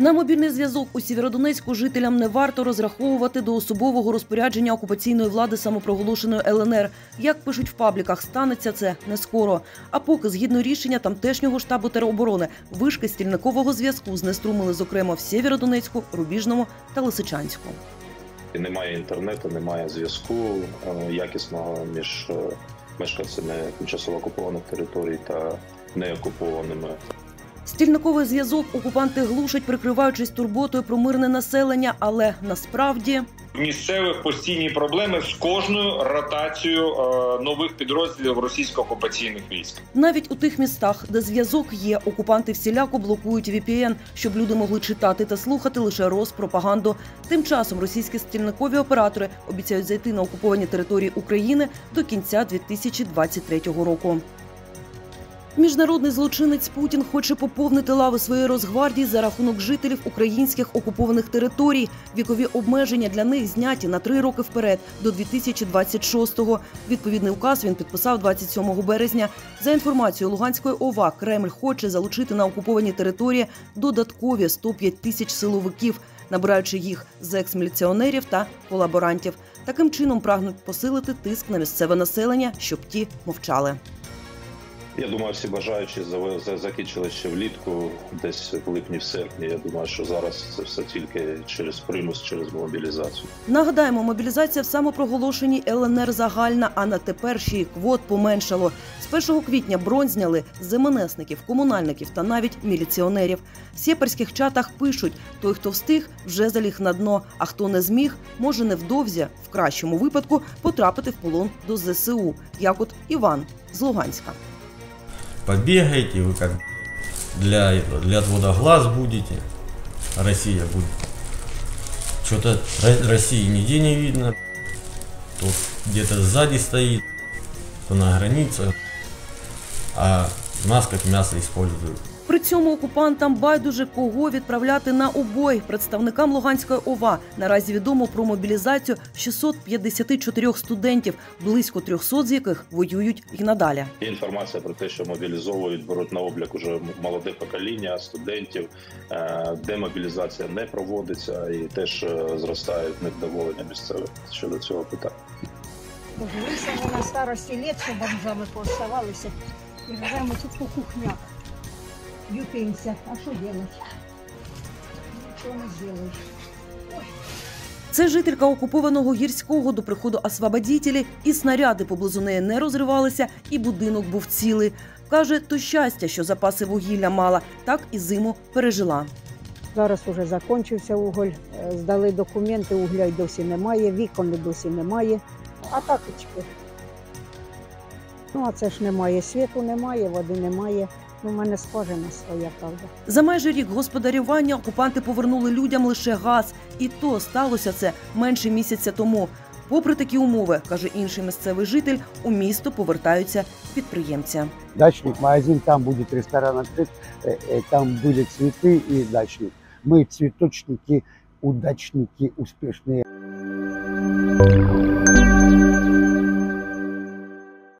На мобільний зв'язок у Сєвєродонецьку жителям не варто розраховувати до особового розпорядження окупаційної влади самопроголошеної ЛНР. Як пишуть в пабліках, станеться це не скоро. А поки, згідно рішення тамтешнього штабу тероборони, вишки стільникового зв'язку знеструмили, зокрема, в Сєвєродонецьку, Рубіжному та Лисичанську. Немає інтернету, немає зв'язку е, якісного між е, мешканцями тимчасово окупованих територій та неокупованими. Стільниковий зв'язок окупанти глушать, прикриваючись турботою про мирне населення, але насправді місцевих постійні проблеми з кожною ротацією е, нових підрозділів російсько-окупаційних військ. навіть у тих містах, де зв'язок є, окупанти всіляко блокують VPN, щоб люди могли читати та слухати лише розпропаганду. Тим часом російські стільникові оператори обіцяють зайти на окуповані території України до кінця 2023 року. Міжнародний злочинець Путін хоче поповнити лави своєї Росгвардії за рахунок жителів українських окупованих територій. Вікові обмеження для них зняті на три роки вперед до 2026-го. Відповідний указ він підписав 27 березня. За інформацією Луганської ОВА, Кремль хоче залучити на окуповані території додаткові 105 тисяч силовиків, набираючи їх з екс-міліціонерів та колаборантів. Таким чином прагнуть посилити тиск на місцеве населення, щоб ті мовчали. Я думаю, всі бажаючі за- за- закінчили ще влітку, десь в липні, в серпні. Я думаю, що зараз це все тільки через примус, через мобілізацію. Нагадаємо, мобілізація в самопроголошеній ЛНР загальна, а на тепер ще й квот поменшало. З 1 квітня бронь зняли з комунальників та навіть міліціонерів. В сєперських чатах пишуть: той, хто встиг, вже заліг на дно, а хто не зміг, може невдовзі, в кращому випадку, потрапити в полон до ЗСУ, як от Іван з Луганська. Побегаете, вы как для для отвода глаз будете. Россия будет. Что-то России нигде не видно. То где-то сзади стоит, то на границе. А нас как мясо используют. При цьому окупантам байдуже кого відправляти на обой. Представникам Луганської ОВА наразі відомо про мобілізацію 654 студентів, близько 300 з яких воюють і надалі. Є інформація про те, що мобілізовують, беруть на облік уже молоде покоління студентів, е, демобілізація не проводиться і теж е, зростають невдоволення місцевих щодо цього питання. Ми на старості літ, що бомжами пооставалися. І живемо тут по кухнях. Ютимся. А що робити? Нічого не зробиш. Це жителька окупованого гірського до приходу освободітелі, і снаряди поблизу неї не розривалися, і будинок був цілий. Каже, то щастя, що запаси вугілля мала, так і зиму пережила. Зараз уже закінчився уголь, е, здали документи, угля й досі немає, вікон досі немає. А так очки. Ну, а це ж немає світу, немає, води немає. Ну, в мене скважина своя, правда. За майже рік господарювання окупанти повернули людям лише газ, і то сталося це менше місяця тому. Попри такі умови, каже інший місцевий житель, у місто повертаються підприємці. дачник, магазин, там будет ресторан открыт, э, э, там были цветы и дачник. Мы цветочники, удачники, успешные.